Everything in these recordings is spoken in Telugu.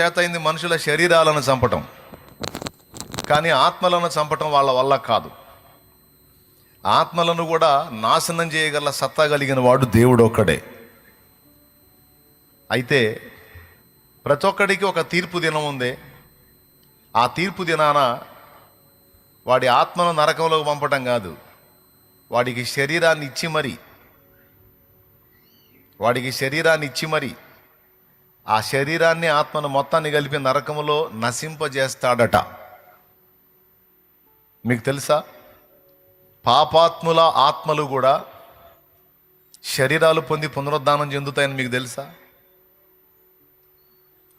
చేత మనుషుల శరీరాలను చంపటం. కానీ ఆత్మలను చంపటం వాళ్ళ వల్ల కాదు. ఆత్మలను కూడా నాశనం చేయగల సత్తా కలిగిన వాడు దేవుడు ఒక్కడే అయితే ప్రతి ఒక్కడికి ఒక తీర్పు దినం ఉంది. ఆ తీర్పు దినాన వాడి ఆత్మను నరకంలోకి పంపటం కాదు. వాడికి శరీరాన్ని ఇచ్చి మరి. వాడికి శరీరాన్ని ఇచ్చి మరి. ఆ శరీరాన్ని ఆత్మను మొత్తాన్ని కలిపి నరకములో నశింపజేస్తాడట. మీకు తెలుసా? పాపాత్ముల ఆత్మలు కూడా శరీరాలు పొంది పునరుద్ధానం చెందుతాయని మీకు తెలుసా?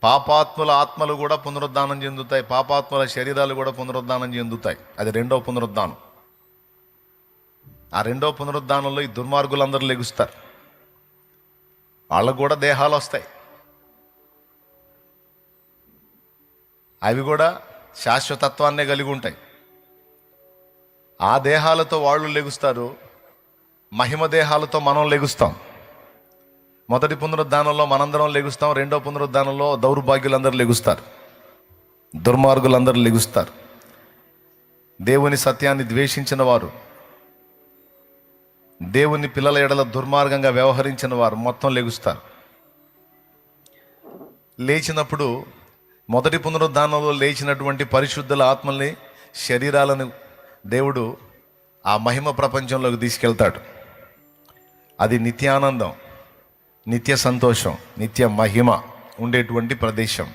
పాపాత్ముల ఆత్మలు కూడా పునరుద్ధానం చెందుతాయి. పాపాత్ముల శరీరాలు కూడా పునరుద్ధానం చెందుతాయి. అది రెండో పునరుద్ధానం. ఆ రెండో పునరుద్ధానంలో ఈ దుర్మార్గులందరూ లెగుస్తారు. వాళ్ళకు కూడా దేహాలు వస్తాయి. అవి కూడా శాశ్వతత్వాన్నే కలిగి ఉంటాయి. ఆ దేహాలతో వాళ్ళు లెగుస్తారు మహిమ దేహాలతో మనం లెగుస్తాం. మొదటి పునరుద్ధానంలో మనందరం లెగుస్తాం రెండో పునరుద్ధానంలో దౌర్భాగ్యులందరూ లెగుస్తారు దుర్మార్గులందరూ లెగుస్తారు. దేవుని సత్యాన్ని ద్వేషించిన వారు దేవుని పిల్లల ఎడల దుర్మార్గంగా వ్యవహరించిన వారు మొత్తం లెగుస్తారు. లేచినప్పుడు మొదటి పునరుద్ధానంలో లేచినటువంటి పరిశుద్ధుల ఆత్మల్ని శరీరాలను దేవుడు ఆ మహిమ ప్రపంచంలోకి తీసుకెళ్తాడు. అది నిత్యానందం నిత్య సంతోషం నిత్య మహిమ ఉండేటువంటి ప్రదేశం.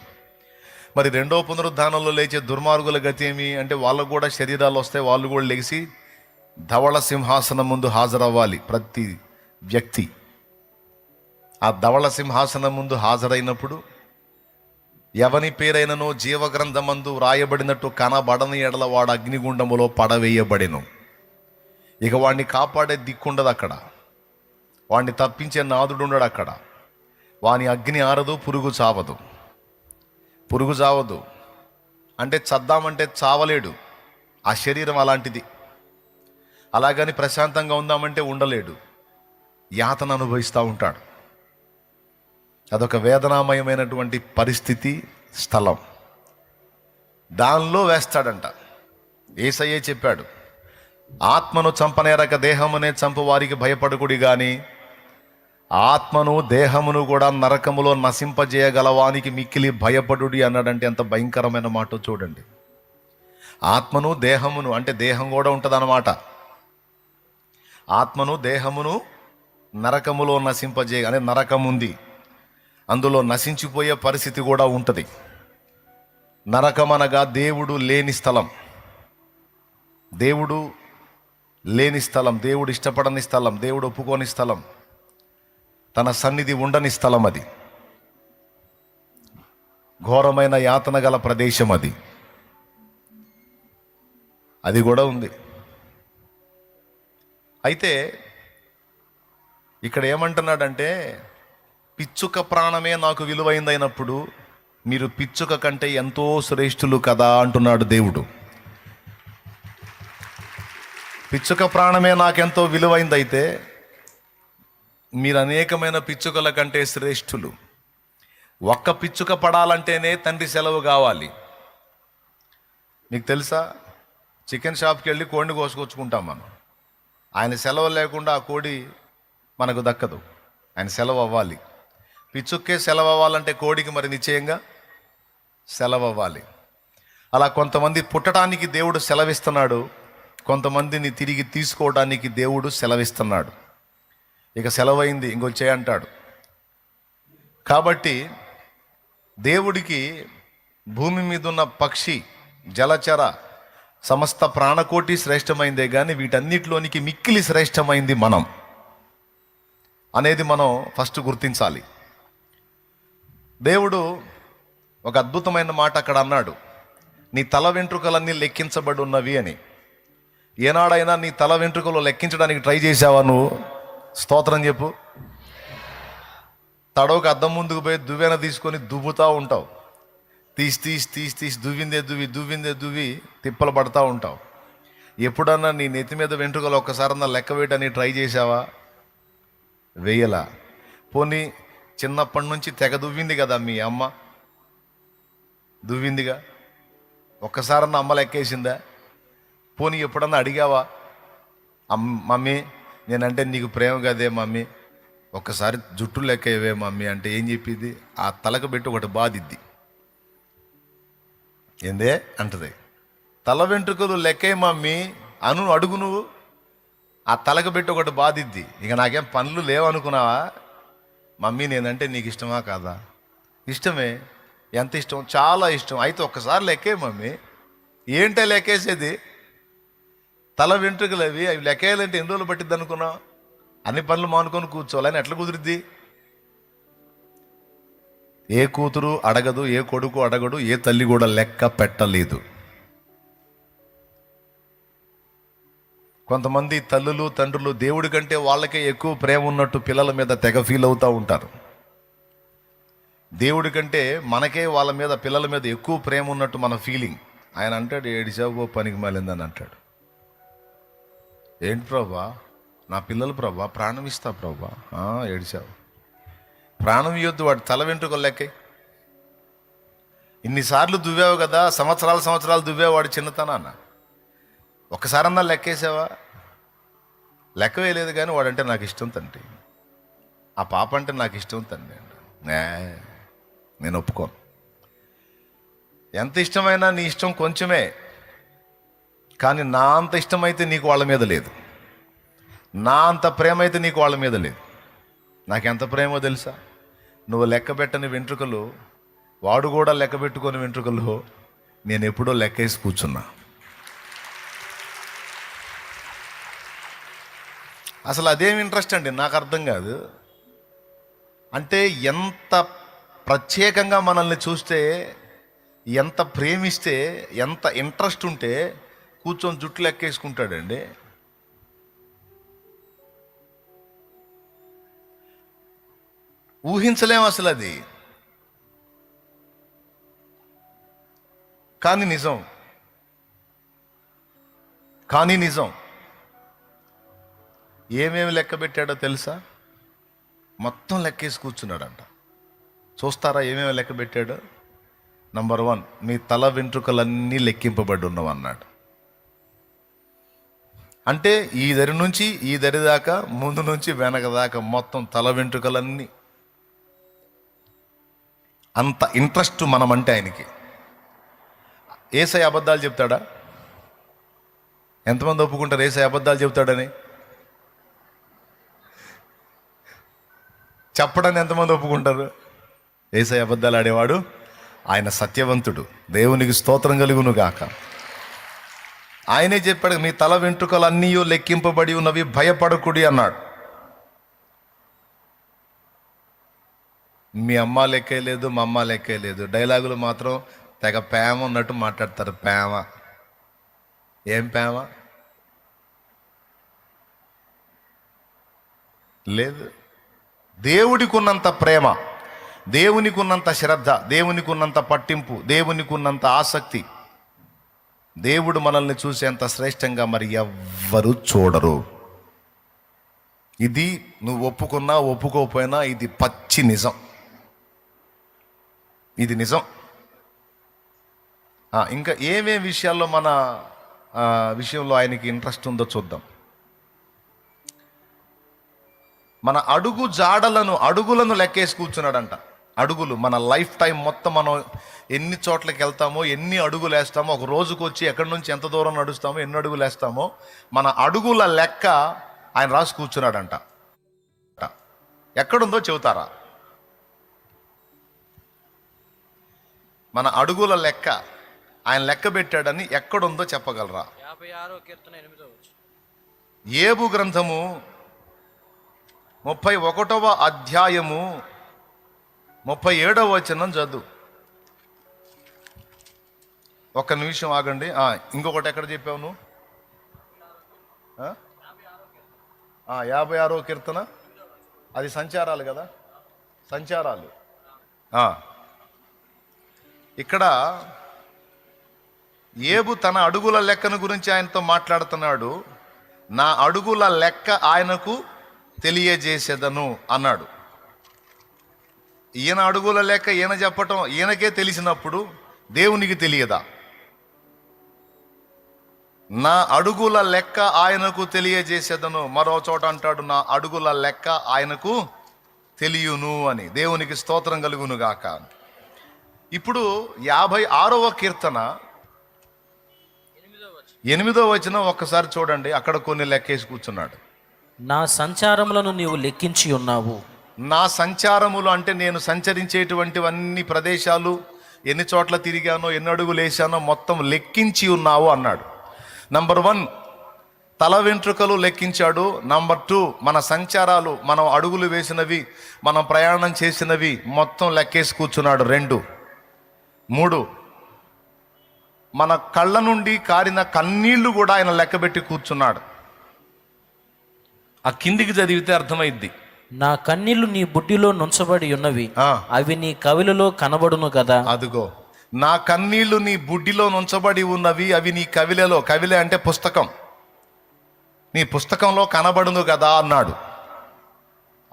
మరి రెండో పునరుద్ధానంలో లేచే దుర్మార్గుల గతి ఏమి? అంటే వాళ్ళకు కూడా శరీరాలు వస్తాయి వాళ్ళు కూడా లేచి ధవళ సింహాసనం ముందు హాజరవ్వాలి ప్రతి వ్యక్తి. ఆ ధవళ సింహాసనం ముందు హాజరైనప్పుడు ఎవని పేరైనను జీవగ్రంథమందు రాయబడినట్టు కనబడని ఎడల వాడు అగ్నిగుండములో పడవేయబడెను. ఇక వాడిని కాపాడే దిక్కుండదు అక్కడ. వాడిని తప్పించే నాదుడు ఉండడు అక్కడ. వాని అగ్ని ఆరదు పురుగు చావదు. పురుగు చావదు. అంటే చద్దామంటే చావలేడు. ఆ శరీరం అలాంటిది. అలాగని ప్రశాంతంగా ఉందామంటే ఉండలేడు. యాతన అనుభవిస్తూ ఉంటాడు. అదొక వేదనామయమైనటువంటి పరిస్థితి స్థలం. దానిలో వేస్తాడంట. ఏసయ్యే చెప్పాడు ఆత్మను చంపనేరక దేహమునే చంపు వారికి భయపడుకుడి కానీ ఆత్మను దేహమును కూడా నరకములో నశింపజేయగలవానికి మిక్కిలి భయపడుడి అన్నాడంటే ఎంత భయంకరమైన మాట చూడండి. ఆత్మను దేహమును అంటే దేహం కూడా ఉంటుందన్నమాట. ఆత్మను దేహమును నరకములో నశింపజేయ అనే నరకం ఉంది అందులో నశించిపోయే పరిస్థితి కూడా ఉంటుంది. నరకమనగా దేవుడు లేని స్థలం. దేవుడు లేని స్థలం దేవుడు ఇష్టపడని స్థలం దేవుడు ఒప్పుకోని స్థలం తన సన్నిధి ఉండని స్థలం అది. ఘోరమైన యాతన గల ప్రదేశం అది. అది కూడా ఉంది. అయితే ఇక్కడ ఏమంటున్నాడంటే పిచ్చుక ప్రాణమే నాకు విలువైందైనప్పుడు మీరు పిచ్చుక కంటే ఎంతో శ్రేష్ఠులు కదా అంటున్నాడు దేవుడు. పిచ్చుక ప్రాణమే నాకెంతో విలువైందైతే మీరు అనేకమైన పిచ్చుకల కంటే శ్రేష్ఠులు. ఒక్క పిచ్చుక పడాలంటేనే తండ్రి సెలవు కావాలి. మీకు తెలుసా? చికెన్ షాప్కి వెళ్ళి కోడిని కోసుకొచ్చుకుంటాం మనం. ఆయన సెలవు లేకుండా ఆ కోడి మనకు దక్కదు. ఆయన సెలవు అవ్వాలి. పిచ్చుక్కే సెలవు అవ్వాలంటే కోడికి మరి నిశ్చయంగా సెలవు అవ్వాలి అలా కొంతమంది పుట్టడానికి దేవుడు సెలవిస్తున్నాడు కొంతమందిని తిరిగి తీసుకోవడానికి దేవుడు సెలవిస్తున్నాడు. ఇక సెలవైంది ఇంకొచ్చే అంటాడు. కాబట్టి దేవుడికి భూమి మీద ఉన్న పక్షి జలచర సమస్త ప్రాణకోటి శ్రేష్టమైందే కానీ వీటన్నిటిలోనికి మిక్కిలి శ్రేష్టమైంది మనం. అనేది మనం ఫస్ట్ గుర్తించాలి. దేవుడు ఒక అద్భుతమైన మాట అక్కడ అన్నాడు. నీ తల వెంట్రుకలన్నీ లెక్కించబడి ఉన్నవి అని. ఏనాడైనా నీ తల వెంట్రుకలు లెక్కించడానికి ట్రై చేసావా నువ్వు? స్తోత్రం చెప్పు. తడవకు అద్దం ముందుకు పోయి దువ్వెన తీసుకొని దువ్వుతూ ఉంటావు. తీసి తీసి తీసి తీసి దువ్విందే దువ్వి దువ్విందే దువ్వి తిప్పలు పడతా ఉంటావు. ఎప్పుడన్నా నీ నెత్తి మీద వెంట్రుకలు ఒక్కసారన్నా లెక్క వేయడానికి ట్రై చేసావా వేయలా. పోనీ చిన్నప్పటి నుంచి తెగ దువ్వింది కదా మీ అమ్మ? దువ్విందిగా? ఒక్కసారన్నా అమ్మ లెక్కేసిందా? పోనీ ఎప్పుడన్నా అడిగావా? అమ్ మమ్మీ నేనంటే నీకు ప్రేమ కదే మమ్మీ. ఒక్కసారి జుట్టు లెక్కవే మమ్మీ అంటే ఏం చెప్పింది ఆ తలకు పెట్టి ఒకటి బాధిద్ది. ఏందే? అంటది. తల వెంట్రుకలు లెక్కే మమ్మీ అను అడుగు నువ్వు. ఆ తలకు పెట్టి ఒకటి బాధిద్ది. ఇక నాకేం పనులు లేవనుకున్నావా? మమ్మీ నేనంటే నీకు ఇష్టమా కాదా? ఇష్టమే. ఎంత ఇష్టం? చాలా ఇష్టం. అయితే ఒక్కసారి లెక్కే మమ్మీ. ఏంటే లెక్కేసేది? తల వెంట్రుకలు అవి అవి లెక్కేయాలంటే ఎన్ని రోజులు పట్టిద్ది అనుకున్నావు అన్ని పనులు మానుకొని కూర్చోవాలని ఎట్లా కుదిరిద్ది? ఏ కూతురు అడగదు ఏ కొడుకు అడగడు ఏ తల్లి కూడా లెక్క పెట్టలేదు. కొంతమంది తల్లులు తండ్రులు దేవుడి కంటే వాళ్ళకే ఎక్కువ ప్రేమ ఉన్నట్టు పిల్లల మీద తెగ ఫీల్ అవుతూ ఉంటారు. దేవుడి కంటే మనకే వాళ్ళ మీద పిల్లల మీద ఎక్కువ ప్రేమ ఉన్నట్టు మన ఫీలింగ్ ఆయన అంటాడు ఏడిచావు పనికి మాలిందని అంటాడు. ఏంటి ప్రభా? నా పిల్లలు ప్రభా ప్రాణం ఇస్తా ప్రభా. ఏడిచావు ప్రాణం ఇవ్వద్దు వాడు తల వెంట్రుకలు లెక్క. ఇన్నిసార్లు దువ్వావు కదా సంవత్సరాలు సంవత్సరాలు దువ్వావు వాడు చిన్నతనాన్న ఒక్కసారన్నా లెక్కేసావా? లెక్క వేయలేదు కానీ వాడంటే నాకు ఇష్టం తండ్రి. ఆ పాప అంటే నాకు ఇష్టం తండ్రి నే, నేను ఒప్పుకోను. ఎంత ఇష్టమైనా నీ ఇష్టం కొంచెమే కానీ నా అంత ఇష్టమైతే నీకు వాళ్ళ మీద లేదు. నా అంత ప్రేమ అయితే నీకు వాళ్ళ మీద లేదు. నాకెంత ప్రేమో తెలుసా? నువ్వు లెక్క పెట్టని వెంట్రుకలు వాడు కూడా లెక్క పెట్టుకొని వెంట్రుకలు నేను ఎప్పుడో లెక్కేసి కూర్చున్నా. అసలు అదేం ఇంట్రెస్ట్ అండి? నాకు అర్థం కాదు. అంటే ఎంత ప్రత్యేకంగా మనల్ని చూస్తే ఎంత ప్రేమిస్తే ఎంత ఇంట్రెస్ట్ ఉంటే కూర్చొని జుట్టు లెక్కేసుకుంటాడండి ఊహించలేం అసలు అది. కానీ నిజం. కానీ నిజం. ఏమేమి లెక్క పెట్టాడో తెలుసా? మొత్తం లెక్కేసి కూర్చున్నాడంట. చూస్తారా ఏమేమి లెక్క పెట్టాడు? నంబర్ వన్ మీ తల వెంట్రుకలన్నీ లెక్కింపబడి ఉన్నవి అంటే ఈ దరి నుంచి ఈ దరి దాకా ముందు నుంచి వెనక దాకా మొత్తం తల వెంట్రుకలన్నీ. అంత ఇంట్రెస్ట్ మనమంటే ఆయనకి. ఏసై అబద్ధాలు చెప్తాడా? ఎంతమంది ఒప్పుకుంటారు? ఏసై అబద్ధాలు చెప్తాడని? చెప్పడానికి ఎంతమంది ఒప్పుకుంటారు? ఏసై అబద్ధాలు ఆడేవాడు ఆయన సత్యవంతుడు. దేవునికి స్తోత్రం కలుగును గాక ఆయనే చెప్పాడు మీ తల వెంట్రుకలన్నీ లెక్కింపబడి ఉన్నవి భయపడకుడి అన్నాడు. మీ అమ్మ లెక్కే లేదు మా అమ్మ లెక్కే లేదు. డైలాగులు మాత్రం తెగ ప్రేమ ఉన్నట్టు మాట్లాడతారు ప్రేమ. ఏం ప్రేమ? లేదు. దేవుడికి ఉన్నంత ప్రేమ దేవునికి ఉన్నంత శ్రద్ధ దేవునికి ఉన్నంత పట్టింపు దేవునికి ఉన్నంత ఆసక్తి. దేవుడు మనల్ని చూసేంత శ్రేష్టంగా మరి ఎవ్వరు చూడరు. ఇది నువ్వు ఒప్పుకున్నా ఒప్పుకోకపోయినా ఇది పచ్చి నిజం. ఇది నిజం. ఇంకా ఏమేమి విషయాల్లో మన విషయంలో ఆయనకి ఇంట్రెస్ట్ ఉందో చూద్దాం. మన అడుగు జాడలను అడుగులను లెక్కేసి కూర్చున్నాడంట. అడుగులు మన లైఫ్ టైం మొత్తం మనం ఎన్ని చోట్లకి వెళ్తామో ఎన్ని అడుగులు వేస్తామో ఒక రోజుకు వచ్చి ఎక్కడి నుంచి ఎంత దూరం నడుస్తామో ఎన్ని అడుగులు వేస్తామో మన అడుగుల లెక్క ఆయన రాసి కూర్చున్నాడంట. ఎక్కడుందో చెబుతారా? మన అడుగుల లెక్క ఆయన లెక్క పెట్టాడని ఎక్కడుందో చెప్పగలరా? ఏబు గ్రంథము ముప్పై ఒకటవ అధ్యాయము ముప్పై ఏడవ వచనం చదువు. ఒక్క నిమిషం ఆగండి. ఇంకొకటి ఎక్కడ చెప్పావు నువ్వు? యాభై ఆరో కీర్తన? అది సంచారాలు కదా? సంచారాలు. ఇక్కడ ఏబు తన అడుగుల లెక్కను గురించి ఆయనతో మాట్లాడుతున్నాడు. నా అడుగుల లెక్క ఆయనకు తెలియజేసేదను అన్నాడు. ఈయన అడుగుల లెక్క ఈయన చెప్పటం ఈయనకే తెలిసినప్పుడు దేవునికి తెలియదా? నా అడుగుల లెక్క ఆయనకు తెలియజేసేదను మరో చోట అంటాడు నా అడుగుల లెక్క ఆయనకు తెలియను అని. దేవునికి స్తోత్రం కలుగును గాక. ఇప్పుడు యాభై ఆరవ కీర్తన. ఎనిమిదో ఎనిమిదో వచ్చిన ఒక్కసారి చూడండి అక్కడ కొన్ని లెక్కేసి కూర్చున్నాడు. నా సంచారములను నీవు లెక్కించి ఉన్నావు. నా సంచారములు అంటే నేను సంచరించేటువంటివన్నీ ప్రదేశాలు ఎన్ని చోట్ల తిరిగానో ఎన్ని అడుగులు వేసానో మొత్తం లెక్కించి ఉన్నావు అన్నాడు. నంబర్ వన్ తల వెంట్రుకలు లెక్కించాడు. నంబర్ టూ మన సంచారాలు మనం అడుగులు వేసినవి మనం ప్రయాణం చేసినవి మొత్తం లెక్కేసి కూర్చున్నాడు. రెండు మూడు మన కళ్ళ నుండి కారిన కన్నీళ్ళు కూడా ఆయన లెక్కబెట్టి కూర్చున్నాడు. ఆ కిందికి చదివితే అర్థమైద్ది. నా కన్నీళ్ళు నీ బుడ్డిలో నుంచబడి ఉన్నవి. అవి నీ కవిలలో కనబడును కదా. అదిగో నా కన్నీళ్ళు నీ బుడ్డిలో నుంచబడి ఉన్నవి అవి నీ కవిలలో కవిలే అంటే పుస్తకం. నీ పుస్తకంలో కనబడును కదా అన్నాడు.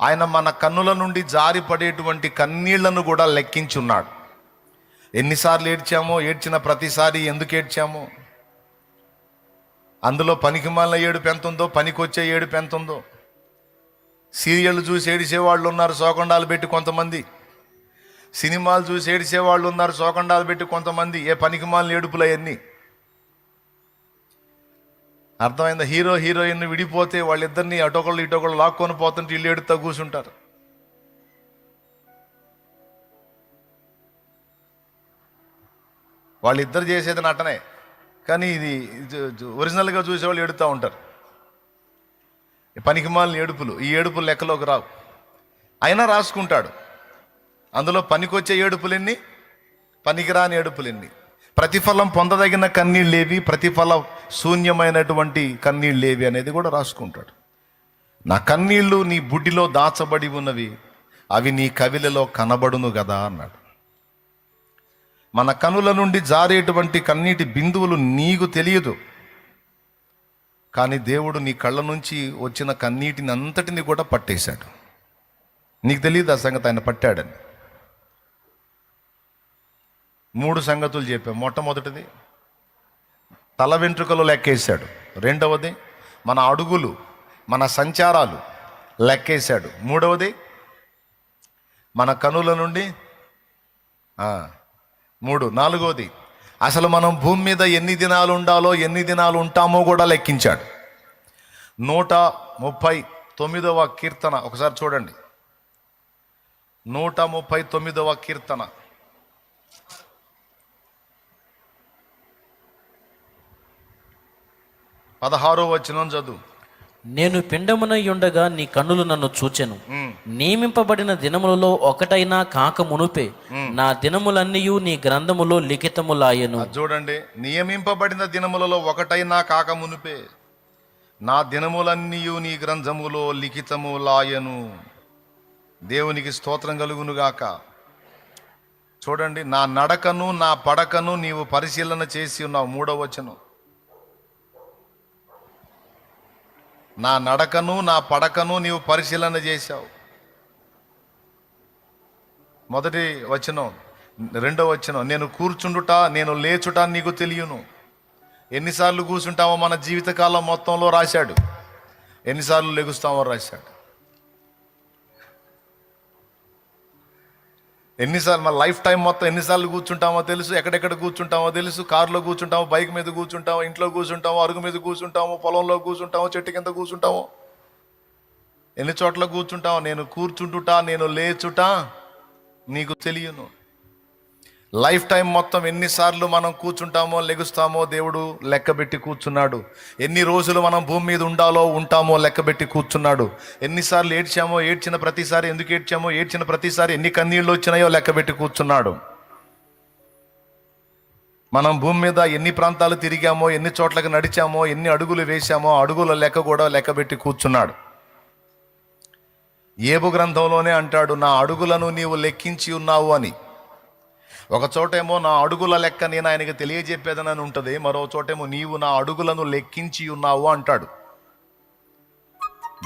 ఆయన మన కన్నుల నుండి జారిపడేటువంటి కన్నీళ్ళను కూడా లెక్కించున్నాడు. ఎన్నిసార్లు ఏడ్చామో ఏడ్చిన ప్రతిసారి ఎందుకు ఏడ్చామో? అందులో పనికి మాలిన ఏడుపు ఎంత ఉందో పనికొచ్చే ఏడుపు ఎంత ఉందో సీరియల్ చూసి ఏడిచే వాళ్ళు ఉన్నారు సోకండాలు పెట్టి కొంతమంది. సినిమాలు చూసి ఏడిసేవాళ్ళు ఉన్నారు శోకండాలు పెట్టి కొంతమంది. ఏ పనికి మాలిన ఏడుపులు అవన్నీ? అర్థమైందా? హీరో హీరోయిన్ విడిపోతే వాళ్ళిద్దరిని అటొకళ్ళు ఇటొకళ్ళు లాక్కొని పోతుంటే ఇల్లు ఏడుతా కూర్చుంటారు. వాళ్ళిద్దరు చేసేది నటనే. కానీ ఇది ఒరిజినల్గా చూసేవాళ్ళు ఏడుతూ ఉంటారు. పనికిమాలిన పనికి ఏడుపులు ఈ ఏడుపులు లెక్కలోకి రావు. అయినా రాసుకుంటాడు. అందులో పనికొచ్చే ఏడుపులెన్ని పనికిరాని ఏడుపులెన్ని ప్రతిఫలం పొందదగిన కన్నీళ్ళేవి ప్రతిఫలం శూన్యమైనటువంటి కన్నీళ్ళేవి అనేది కూడా రాసుకుంటాడు. నా కన్నీళ్ళు నీ బుడ్డిలో దాచబడి ఉన్నవి అవి నీ కవిలలో కనబడును కదా అన్నాడు. మన కనుల నుండి జారేటువంటి కన్నీటి బిందువులు నీకు తెలియదు. కానీ దేవుడు నీ కళ్ళ నుంచి వచ్చిన కన్నీటిని అంతటిని కూడా పట్టేశాడు. నీకు తెలియదు ఆ సంగతి ఆయన పట్టాడని. మూడు సంగతులు చెప్పాం. మొట్టమొదటిది తల వెంట్రుకలు లెక్కేశాడు. రెండవది మన అడుగులు మన సంచారాలు లెక్కేశాడు. మూడవది మన కనుల నుండి మూడు నాలుగవది అసలు మనం భూమి మీద ఎన్ని దినాలు ఉండాలో ఎన్ని దినాలు ఉంటామో కూడా లెక్కించాడు. నూట ముప్పై తొమ్మిదవ కీర్తన ఒకసారి చూడండి. నూట ముప్పై తొమ్మిదవ కీర్తన. పదహారో వచ్చిన చదువు. నేను పిండమునై ఉండగా నీ కన్నులు నన్ను చూచెను. నియమింపబడిన దినములలో ఒకటైనా కాక మునుపే నా దినములన్నీ నీ గ్రంథములో లిఖితములాయెను. చూడండి నియమింపబడిన దినములలో ఒకటైనా కాక మునుపే నా దినములన్నీ నీ గ్రంథములో లిఖితము లాయను దేవునికి స్తోత్రం కలుగునుగాక చూడండి నా నడకను నా పడకను నీవు పరిశీలన చేసి ఉన్నావు. మూడవ నా నడకను నా పడకను నీవు పరిశీలన చేశావు. మొదటి వచనం రెండో వచనం నేను కూర్చుండుట నేను లేచుట నీకు తెలియను. ఎన్నిసార్లు కూర్చుంటామో మన జీవితకాలం మొత్తంలో రాశాడు. ఎన్నిసార్లు లెగుస్తామో రాశాడు. ఎన్నిసార్లు మన లైఫ్ టైం మొత్తం ఎన్నిసార్లు కూర్చుంటామో తెలుసు ఎక్కడెక్కడ కూర్చుంటామో తెలుసు కారులో కూర్చుంటామో బైక్ మీద కూర్చుంటామో ఇంట్లో కూర్చుంటామో అరుగు మీద కూర్చుంటామో పొలంలో కూర్చుంటామో చెట్టు కింద కూర్చుంటామో. ఎన్ని చోట్ల కూర్చుంటామో నేను కూర్చుంటుట నేను లేచుట నీకు తెలియను. లైఫ్ టైం మొత్తం ఎన్నిసార్లు మనం కూర్చుంటామో లెగుస్తామో దేవుడు లెక్కబెట్టి కూర్చున్నాడు. ఎన్ని రోజులు మనం భూమి మీద ఉండాలో ఉంటామో లెక్కబెట్టి కూర్చున్నాడు. ఎన్నిసార్లు ఏడ్చామో ఏడ్చిన ప్రతిసారి ఎందుకు ఏడ్చామో ఏడ్చిన ప్రతిసారి ఎన్ని కన్నీళ్ళు వచ్చినాయో లెక్కబెట్టి కూర్చున్నాడు. మనం భూమి మీద ఎన్ని ప్రాంతాలు తిరిగామో ఎన్ని చోట్లకి నడిచామో ఎన్ని అడుగులు వేశామో అడుగుల లెక్క కూడా లెక్కబెట్టి కూర్చున్నాడు. ఏబు గ్రంథంలోనే అంటాడు నా అడుగులను నీవు లెక్కించి ఉన్నావు అని. ఒక చోటేమో నా అడుగుల లెక్క నేను ఆయనకి తెలియజెప్పేదనని ఉంటుంది మరో చోటేమో నీవు నా అడుగులను లెక్కించి ఉన్నావు అంటాడు.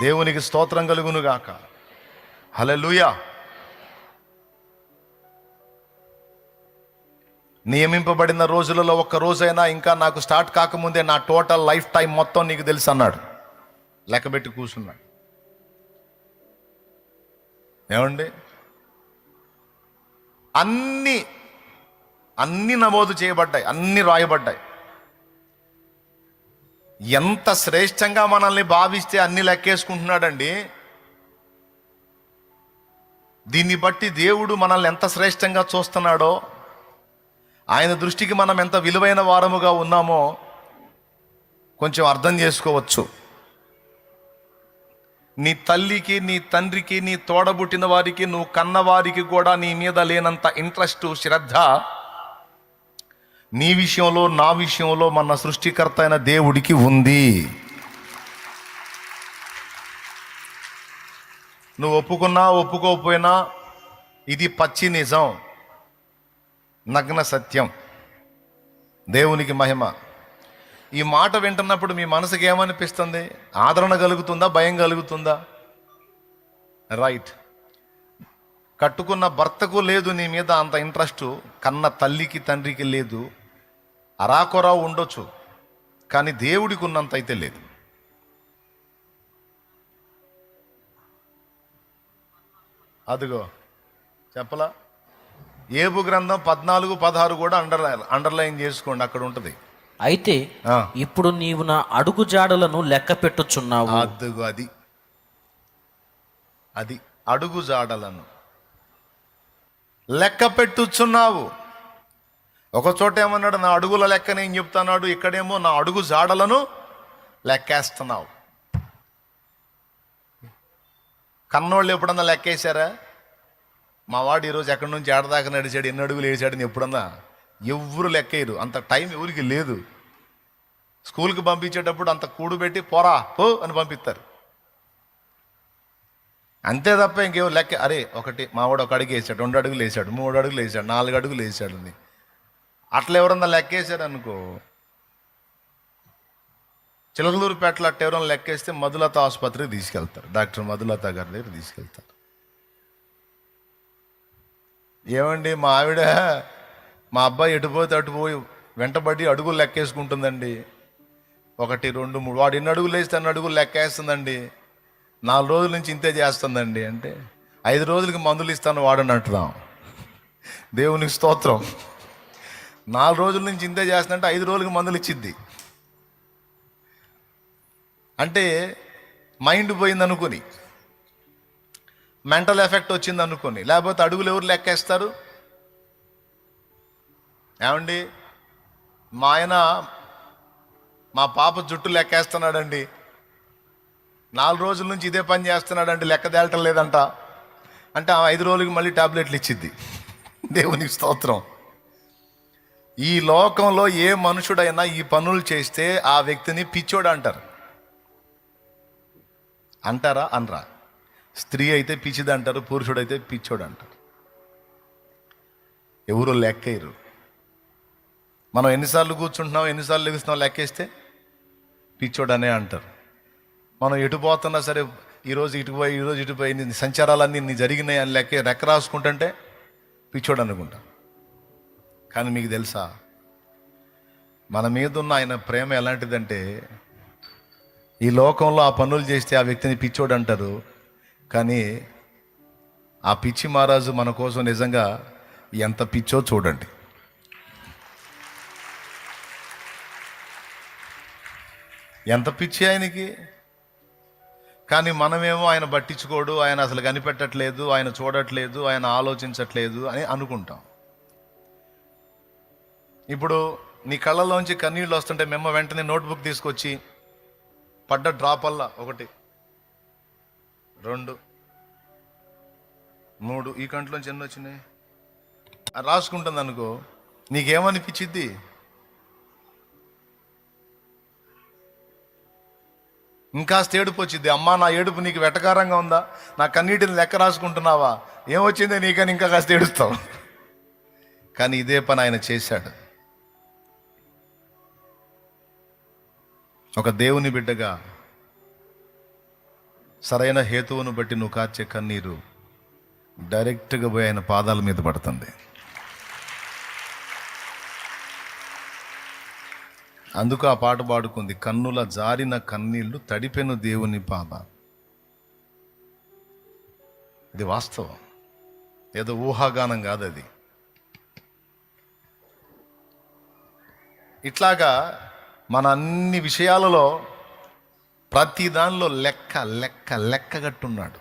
దేవునికి స్తోత్రం కలుగునుగాక. హలెలూయా నియమింపబడిన రోజులలో ఒక్క రోజైనా ఇంకా నాకు స్టార్ట్ కాకముందే నా టోటల్ లైఫ్ టైం మొత్తం నీకు తెలుసు అన్నాడు. లెక్కబెట్టి కూర్చున్నాడు. ఏమండి? అన్ని అన్ని నమోదు చేయబడ్డాయి అన్ని రాయబడ్డాయి. ఎంత శ్రేష్టంగా మనల్ని భావిస్తే అన్ని లెక్కేసుకుంటున్నాడండి. దీన్ని బట్టి దేవుడు మనల్ని ఎంత శ్రేష్టంగా చూస్తున్నాడో ఆయన దృష్టికి మనం ఎంత విలువైన వారముగా ఉన్నామో కొంచెం అర్థం చేసుకోవచ్చు. నీ తల్లికి నీ తండ్రికి నీ తోడబుట్టిన వారికి నువ్వు కన్నవారికి కూడా నీ మీద లేనంత ఇంట్రెస్ట్ శ్రద్ధ నీ విషయంలో నా విషయంలో మన సృష్టికర్త అయిన దేవుడికి ఉంది. నువ్వు ఒప్పుకున్నా ఒప్పుకోకపోయినా ఇది పచ్చి నిజం. నగ్న సత్యం. దేవునికి మహిమ. ఈ మాట వింటున్నప్పుడు మీ మనసుకి ఏమనిపిస్తుంది? ఆదరణ కలుగుతుందా? భయం కలుగుతుందా? రైట్ కట్టుకున్న భర్తకు లేదు నీ మీద అంత ఇంట్రెస్ట్. కన్న తల్లికి తండ్రికి లేదు. అరాకొరా ఉండొచ్చు కానీ దేవుడికి ఉన్నంత అయితే లేదు. అదిగో చెప్పలా? ఏబు గ్రంథం పద్నాలుగు పదహారు కూడా అండర్ అండర్లైన్ చేసుకోండి అక్కడ ఉంటుంది. అయితే. ఇప్పుడు నీవు నా అడుగు జాడలను లెక్క పెట్టుచున్నావు. అదుగు అది. అది అడుగు జాడలను లెక్క పెట్టుచున్నావు. ఒక చోట ఏమన్నాడు నా అడుగుల లెక్క నేను చెప్తున్నాడు ఇక్కడేమో నా అడుగు జాడలను లెక్కేస్తున్నావు. కన్నోళ్ళు ఎప్పుడన్నా లెక్కేశారా? మా వాడు ఈరోజు ఎక్కడి నుంచి ఏడదాకా నడిచాడు ఎన్ని అడుగులు వేసాడని ఎప్పుడన్నా? ఎవ్వరు లెక్కేయరు. అంత టైం ఎవరికి లేదు. స్కూల్కి పంపించేటప్పుడు అంత కూడుబెట్టి పోరా పో అని పంపిస్తారు. అంతే తప్ప ఇంకేవో లెక్క అరే ఒకటి మావాడు ఒక అడుగు వేసాడు రెండు అడుగులు వేసాడు మూడు అడుగులు వేసాడు నాలుగు అడుగులు వేసాడు అని. అట్లా ఎవరన్నా లెక్కేశారు అనుకో చిలకలూరుపేటలో అట్ట ఎవరైనా లెక్కేస్తే మధులత ఆసుపత్రికి తీసుకెళ్తారు. డాక్టర్ మధులత గారి దగ్గర తీసుకెళ్తారు. ఏమండి మా ఆవిడ మా అబ్బాయి ఎటుపోతే అటుపోయి వెంటబడి అడుగులు లెక్కేసుకుంటుందండి. ఒకటి రెండు మూడు వాడు ఎన్ని అడుగులు వేస్తే అన్ని అడుగులు లెక్కేస్తుందండి. నాలుగు రోజుల నుంచి ఇంతే చేస్తుందండి. అంటే ఐదు రోజులకి మందులు ఇస్తాను వాడని అంటున్నాం. దేవునికి స్తోత్రం. నాలుగు రోజుల నుంచి ఇంతే చేస్తుందంటే ఐదు రోజులకి మందులు ఇచ్చిద్ది. అంటే మైండ్ పోయింది అనుకుని మెంటల్ ఎఫెక్ట్ వచ్చింది అనుకోని లేకపోతే అడుగులు ఎవరు లెక్కేస్తారు? ఏమండి? మా ఆయన మా పాప జుట్టు లెక్కేస్తున్నాడండి. నాలుగు రోజుల నుంచి ఇదే పని చేస్తున్నాడండి లెక్క తేలటం లేదంట. అంటే ఆ ఐదు రోజులకి మళ్ళీ టాబ్లెట్లు ఇచ్చిద్ది. దేవునికి స్తోత్రం. ఈ లోకంలో ఏ మనుషుడైనా ఈ పనులు చేస్తే ఆ వ్యక్తిని పిచ్చోడు అంటారు. అంటారా? అనరా. స్త్రీ అయితే పిచ్చిది అంటారు పురుషుడైతే పిచ్చోడు అంటారు. ఎవరు లెక్కయ్యరు మనం ఎన్నిసార్లు కూర్చుంటున్నాం ఎన్నిసార్లు లెగుస్తున్నాం లెక్కేస్తే పిచ్చోడనే అంటారు. మనం ఎటు పోతున్నా సరే ఈరోజు ఇటు పోయి ఈరోజు ఇటు పోయి సంచారాలన్నీ జరిగినాయి అని లెక్క రెక్క రాసుకుంటుంటే పిచ్చోడు అనుకుంటాం. కానీ మీకు తెలుసా? మన మీద ఉన్న ఆయన ప్రేమ ఎలాంటిదంటే ఈ లోకంలో ఆ పనులు చేస్తే ఆ వ్యక్తిని పిచ్చోడు అంటారు. కానీ ఆ పిచ్చి మహారాజు మన కోసం నిజంగా ఎంత పిచ్చో చూడండి. ఎంత పిచ్చి ఆయనకి? కానీ మనమేమో ఆయన పట్టించుకోడు ఆయన అసలు కనిపెట్టట్లేదు ఆయన చూడట్లేదు ఆయన ఆలోచించట్లేదు అని అనుకుంటాం. ఇప్పుడు నీ కళ్ళలోంచి కన్నీళ్ళు వస్తుంటే మేము వెంటనే నోట్బుక్ తీసుకొచ్చి పడ్డ డ్రాప్ ఒకటి. రెండు. మూడు. ఈ కంట్లోంచి ఎన్ని వచ్చినాయి? అది రాసుకుంటుంది అనుకో. నీకేమనిపించిద్ది ఇంకాస్త ఏడుపు వచ్చింది అమ్మా నా ఏడుపు నీకు వెటకారంగా ఉందా? నా కన్నీటిని లెక్క రాసుకుంటున్నావా? ఏమొచ్చిందే నీకని ఇంకా కాస్త ఏడుస్తావు? కానీ ఇదే పని ఆయన చేశాడు. ఒక దేవుని బిడ్డగా సరైన హేతువును బట్టి నువ్వు కాచే కన్నీరు డైరెక్ట్గా పోయి ఆయన పాదాల మీద పడుతుంది. అందుకు ఆ పాట పాడుకుంది కన్నుల జారిన కన్నీళ్ళు తడిపెను దేవుని పాప ఇది వాస్తవం. ఏదో ఊహాగానం కాదు అది ఇట్లాగా మన అన్ని విషయాలలో ప్రతి దానిలో లెక్క లెక్క లెక్క కట్టున్నాడు